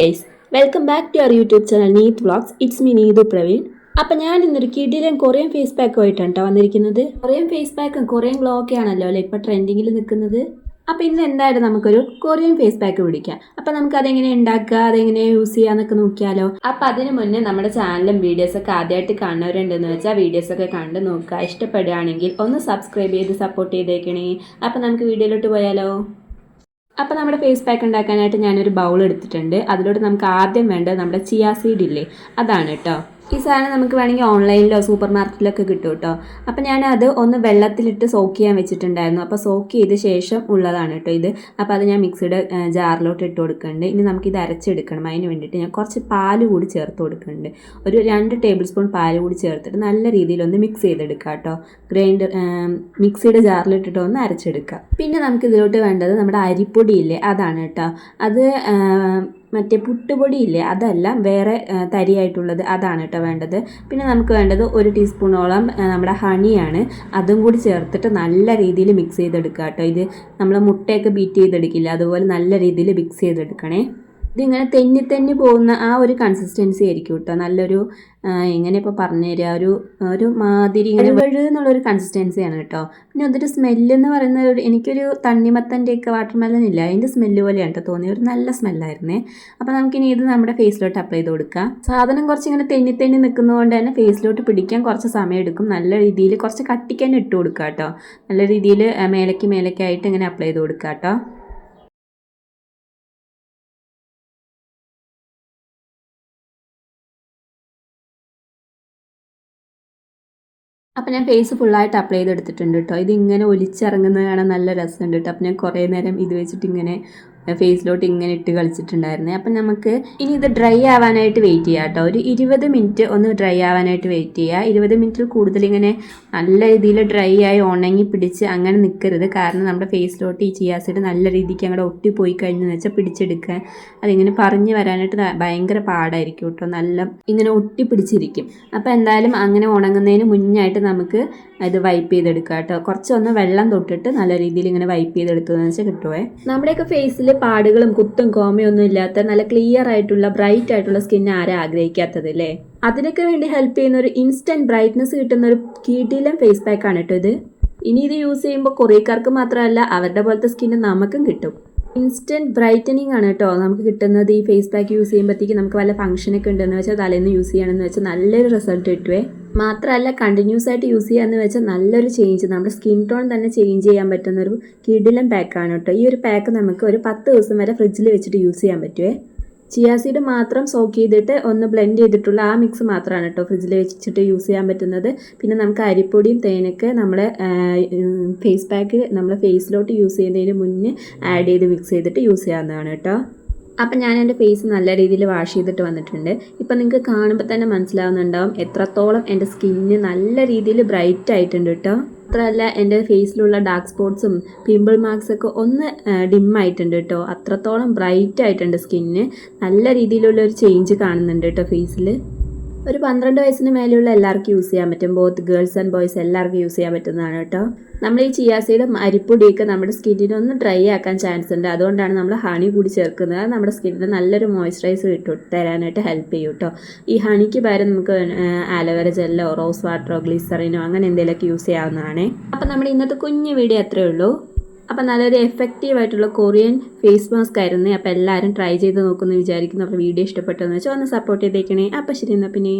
Guys welcome back to our YouTube channel Neeth vlogs it's me Neethu Praveen അപ്പം ഞാൻ ഇന്നൊരു കിഡിലും Korean face പാക്കും ആയിട്ടാണ് കേട്ടോ വന്നിരിക്കുന്നത്. കൊറിയൻ ഫേസ് പാക്കും കൊറിയൻ ഗ്ലോ ആണല്ലോ അല്ലേ ഇപ്പം ട്രെൻഡിങ്ങിൽ നിൽക്കുന്നത്? അപ്പം ഇന്ന് എന്തായാലും നമുക്കൊരു കൊറിയൻ ഫേസ് പാക്ക് പിടിക്കാം. അപ്പം നമുക്ക് അതെങ്ങനെ ഉണ്ടാക്കുക അതെങ്ങനെ യൂസ് ചെയ്യാന്നൊക്കെ നോക്കിയാലോ. അപ്പം അതിന് മുന്നേ നമ്മുടെ ചാനലും വീഡിയോസൊക്കെ ആദ്യമായിട്ട് കാണുന്നവരുണ്ടെന്ന് വെച്ചാൽ വീഡിയോസൊക്കെ കണ്ട് നോക്കുക. ഇഷ്ടപ്പെടുകയാണെങ്കിൽ ഒന്ന് സബ്സ്ക്രൈബ് ചെയ്ത് സപ്പോർട്ട് ചെയ്തേക്കണേ. അപ്പം നമുക്ക് വീഡിയോയിലോട്ട് പോയാലോ. അപ്പോൾ നമ്മുടെ ഫേസ് പാക്ക് ഉണ്ടാക്കാനായിട്ട് ഞാനൊരു ബൗൾ എടുത്തിട്ടുണ്ട്. അതിലോട്ട് നമുക്ക് ആദ്യം വേണ്ടത് നമ്മുടെ ചിയാ സീഡ് ഇല്ലേ? അതാണ് കേട്ടോ. ഈ സാധനം നമുക്ക് വേണമെങ്കിൽ ഓൺലൈനിലോ സൂപ്പർ മാർക്കറ്റിലൊക്കെ കിട്ടും കേട്ടോ. അപ്പോൾ ഞാനത് ഒന്ന് വെള്ളത്തിലിട്ട് സോക്ക് ചെയ്യാൻ വെച്ചിട്ടുണ്ടായിരുന്നു. അപ്പോൾ സോക്ക് ചെയ്ത ശേഷം ഉള്ളതാണ് കേട്ടോ ഇത്. അപ്പോൾ അത് ഞാൻ മിക്സിയുടെ ജാറിലോട്ട് ഇട്ട് കൊടുക്കുന്നുണ്ട്. ഇനി നമുക്കിത് അരച്ചെടുക്കണം അതിന് വേണ്ടിയിട്ട്. ഞാൻ കുറച്ച് പാൽ കൂടി ചേർത്ത് കൊടുക്കുന്നുണ്ട്. ഒരു രണ്ട് ടേബിൾ സ്പൂൺ പാൽ കൂടി ചേർത്തിട്ട് നല്ല രീതിയിൽ ഒന്ന് മിക്സ് ചെയ്തെടുക്കുക കേട്ടോ. ഗ്രൈൻഡർ മിക്സിയുടെ ജാറിലിട്ടിട്ട് ഒന്ന് അരച്ചെടുക്കുക പിന്നെ നമുക്ക് ഇതിലോട്ട് വേണ്ടത് നമ്മുടെ അരിപ്പൊടിയില്ലേ അതാണ് കേട്ടോ. അത് മറ്റേ പുട്ടുപൊടി ഇല്ലേ അതല്ല വേറെ തരിയായിട്ടുള്ളത് അതാണ് കേട്ടോ വേണ്ടത്. പിന്നെ നമുക്ക് വേണ്ടത് ഒരു ടീസ്പൂണോളം നമ്മുടെ ഹണിയാണ്. അതും കൂടി ചേർത്തിട്ട് നല്ല രീതിയിൽ മിക്സ് ചെയ്തെടുക്കുക കേട്ടോ. ഇത് നമ്മൾ മുട്ടയൊക്കെ ബീറ്റ് ചെയ്തെടുക്കില്ല അതുപോലെ നല്ല രീതിയിൽ മിക്സ് ചെയ്തെടുക്കണേ. ഇതിങ്ങനെ തെന്നി തെന്നി പോകുന്ന ആ ഒരു കൺസിസ്റ്റൻസി ആയിരിക്കും കേട്ടോ നല്ലൊരു എങ്ങനെ ഇപ്പോൾ പറഞ്ഞു തരിക ഒരു ഒരു മാതിരി ഇങ്ങനെ വെഴു എന്നുള്ളൊരു കൺസിസ്റ്റൻസിയാണ് കേട്ടോ പിന്നെ അതൊരു സ്മെല്ല് എന്ന് പറയുന്നത് ഒരു- എനിക്കൊരു തണ്ണിമത്തന്റെയൊക്കെ വാട്ടർമെലൻ ഇല്ല അതിന്റെ സ്മെല്ല് പോലെയാണ് കേട്ടോ തോന്നിയ. ഒരു നല്ല സ്മെല്ലായിരുന്നേ അപ്പോൾ നമുക്കിനി ഇത് നമ്മുടെ ഫേസിലോട്ട് അപ്ലൈ ചെയ്ത് കൊടുക്കാം. സാധനം കുറച്ച് ഇങ്ങനെ തെന്നി തെന്നി നിൽക്കുന്നതുകൊണ്ട് തന്നെ ഫേസിലോട്ട് പിടിക്കാൻ കുറച്ച് സമയം എടുക്കും. നല്ല രീതിയിൽ കുറച്ച് കട്ടിക്കാൻ ഇട്ട് കൊടുക്കുക കേട്ടോ നല്ല രീതിയിൽ മേലയ്ക്ക് മേലയ്ക്കായിട്ട് ഇങ്ങനെ അപ്ലൈ ചെയ്ത് കൊടുക്കുക കേട്ടോ അപ്പം ഞാൻ ഫേസ് ഫുള്ളായിട്ട് അപ്ലൈ ചെയ്തെടുത്തിട്ടുണ്ട് കേട്ടോ ഇതിങ്ങനെ ഒലിച്ചിറങ്ങുന്നത് കാണാൻ നല്ല രസമുണ്ട് കേട്ടോ അപ്പം ഞാൻ കുറേ നേരം ഇത് വെച്ചിട്ട് ഇങ്ങനെ ഫേസിലോട്ട് ഇങ്ങനെ ഇട്ട് കളിച്ചിട്ടുണ്ടായിരുന്നേ. അപ്പം നമുക്ക് ഇനി ഇത് ഡ്രൈ ആവാനായിട്ട് വെയിറ്റ് ചെയ്യാം കേട്ടോ. ഒരു ഇരുപത് മിനിറ്റ് ഒന്ന് ഡ്രൈ ആവാനായിട്ട് വെയിറ്റ് ചെയ്യുക ഇരുപത് മിനിറ്റിൽ കൂടുതൽ ഇങ്ങനെ നല്ല രീതിയിൽ ഡ്രൈ ആയി ഉണങ്ങി പിടിച്ച് അങ്ങനെ നിൽക്കരുത് കാരണം നമ്മുടെ ഫേസിലോട്ട് ഈ ചിയാസിഡ് നല്ല രീതിക്ക് അങ്ങോട്ട് ഒട്ടിപ്പോയി കഴിഞ്ഞെന്ന് വെച്ചാൽ പിടിച്ചെടുക്കാൻ. അതിങ്ങനെ പറഞ്ഞു വരാനായിട്ട് ഭയങ്കര പാടായിരിക്കും കേട്ടോ. നല്ല ഇങ്ങനെ ഒട്ടിപ്പിടിച്ചിരിക്കും. അപ്പോൾ എന്തായാലും അങ്ങനെ ഉണങ്ങുന്നതിന് മുന്നായിട്ട് നമുക്ക് ഇത് വൈപ്പ് ചെയ്തെടുക്കാം കേട്ടോ. കുറച്ചൊന്ന് വെള്ളം തൊട്ടിട്ട് നല്ല രീതിയിൽ ഇങ്ങനെ വൈപ്പ് ചെയ്തെടുത്തതെന്ന് വെച്ചാൽ കിട്ടുമേ നമ്മുടെയൊക്കെ ഫേസിൽ പാടുകളും കുത്തും കോമയൊന്നും ഇല്ലാത്ത നല്ല ക്ലിയർ ആയിട്ടുള്ള ബ്രൈറ്റ് ആയിട്ടുള്ള സ്കിൻ ആരാ ആഗ്രഹിക്കാത്തത് അല്ലേ അതിനൊക്കെ വേണ്ടി ഹെൽപ്പ് ചെയ്യുന്ന ഒരു ഇൻസ്റ്റന്റ് ബ്രൈറ്റ്നസ് കിട്ടുന്ന ഒരു കീട്ടിലും ഫേസ് പാക്ക് ആണ് കേട്ടോ ഇത്. ഇനി ഇത് യൂസ് ചെയ്യുമ്പോൾ കൊറിയക്കാർക്ക് മാത്രമല്ല അവരുടെ പോലത്തെ സ്കിന്ന് നമുക്കും കിട്ടും. ഇൻസ്റ്റന്റ് ബ്രൈറ്റനിങ് ആണ് കേട്ടോ നമുക്ക് കിട്ടുന്നത് ഈ ഫേസ് പാക്ക് യൂസ് ചെയ്യുമ്പോഴത്തേക്ക് നമുക്ക് വല്ല ഫംഗ്ഷനൊക്കെ ഉണ്ടെന്ന് വെച്ചാൽ തലേന്ന് യൂസ് ചെയ്യണമെന്ന് വെച്ചാൽ നല്ലൊരു റിസൾട്ട് കിട്ടുവേ. മാത്രമല്ല കണ്ടിന്യൂസ് ആയിട്ട് യൂസ് ചെയ്യാന്ന് വെച്ചാൽ നല്ലൊരു ചേഞ്ച് നമ്മുടെ സ്കിൻ ടോൺ തന്നെ ചേഞ്ച് ചെയ്യാൻ പറ്റുന്ന ഒരു കിടിലം പാക്കാണ് കേട്ടോ. ഈ ഒരു പാക്ക് നമുക്ക് ഒരു പത്ത് ദിവസം വരെ ഫ്രിഡ്ജിൽ വെച്ചിട്ട് യൂസ് ചെയ്യാൻ പറ്റുമേ ചിയാസീഡ് മാത്രം സോക്ക് ചെയ്തിട്ട് ഒന്ന് ബ്ലെൻഡ് ചെയ്തിട്ടുള്ള ആ മിക്സ് മാത്രമാണ് കേട്ടോ ഫ്രിഡ്ജിൽ വെച്ചിട്ട് യൂസ് ചെയ്യാൻ പറ്റുന്നത്. പിന്നെ നമുക്ക് അരിപ്പൊടിയും തേനൊക്കെ നമ്മുടെ ഫേസ് പാക്ക് നമ്മുടെ ഫേസിലോട്ട് യൂസ് ചെയ്യുന്നതിന് മുന്നേ ആഡ് ചെയ്ത് മിക്സ് ചെയ്തിട്ട് യൂസ് ചെയ്യാവുന്നതാണ് കേട്ടോ. അപ്പം ഞാൻ എന്റെ ഫേസ് നല്ല രീതിയിൽ വാഷ് ചെയ്തിട്ട് വന്നിട്ടുണ്ട്. ഇപ്പം നിങ്ങൾക്ക് കാണുമ്പോൾ തന്നെ മനസ്സിലാവുന്നുണ്ടാവും എത്രത്തോളം എന്റെ സ്കിന്ന് നല്ല രീതിയിൽ ബ്രൈറ്റ് ആയിട്ടുണ്ട് കേട്ടോ. മാത്രമല്ല എന്റെ ഫേസിലുള്ള ഡാർക്ക് സ്പോട്ട്സും പിമ്പിൾ മാർക്സ് ഒക്കെ ഒന്ന് ഡിം ആയിട്ടുണ്ട് കേട്ടോ. അത്രത്തോളം ബ്രൈറ്റ് ആയിട്ടുണ്ട് സ്കിന്ന്. നല്ല രീതിയിലുള്ള ഒരു ചേഞ്ച് കാണുന്നുണ്ട് കേട്ടോ ഫേസിൽ ഒരു പന്ത്രണ്ട് വയസ്സിന് മേലെയുള്ള എല്ലാവർക്കും യൂസ് ചെയ്യാൻ പറ്റും. ബോത്ത് ഗേൾസ് ആൻഡ് ബോയ്സ് എല്ലാവർക്കും യൂസ് ചെയ്യാൻ പറ്റുന്നതാണ് കേട്ടോ. നമ്മൾ ഈ ചിയാസീഡും അരിപ്പൊടിയൊക്കെ നമ്മുടെ സ്കിന്നിനെ ഒന്ന് ഡ്രൈ ആക്കാൻ ചാൻസ് ഉണ്ട്. അതുകൊണ്ടാണ് നമ്മൾ ഹണി കൂടി ചേർക്കുന്നത്. നമ്മുടെ സ്കിന്നിന് നല്ലൊരു മോയ്സ്ചറൈസർ ഇട്ട് തരാനായിട്ട് ഹെൽപ്പ് ചെയ്യും കേട്ടോ. ഈ ഹണിക്ക് പകരം നമുക്ക് ആലോവേര ജെല്ലോ റോസ് വാട്ടറോ ഗ്ലിസറിനോ അങ്ങനെ എന്തെങ്കിലുമൊക്കെ യൂസ് ചെയ്യാവുന്നതാണ്. അപ്പം നമ്മുടെ ഇന്നത്തെ കുഞ്ഞു വീഡിയോ അത്രയേ ഉള്ളൂ. അപ്പം നല്ലൊരു എഫക്റ്റീവ് ആയിട്ടുള്ള കൊറിയൻ ഫേസ് മാസ്ക് ആയിരുന്നു. അപ്പോൾ എല്ലാവരും ട്രൈ ചെയ്ത് നോക്കുമെന്ന് വിചാരിക്കുന്നു. അപ്പോൾ വീഡിയോ ഇഷ്ടപ്പെട്ടെന്ന് വെച്ചാൽ ഒന്ന് സപ്പോർട്ട് ചെയ്തേക്കണേ. അപ്പോൾ ശരി എന്നാൽ പിന്നെ.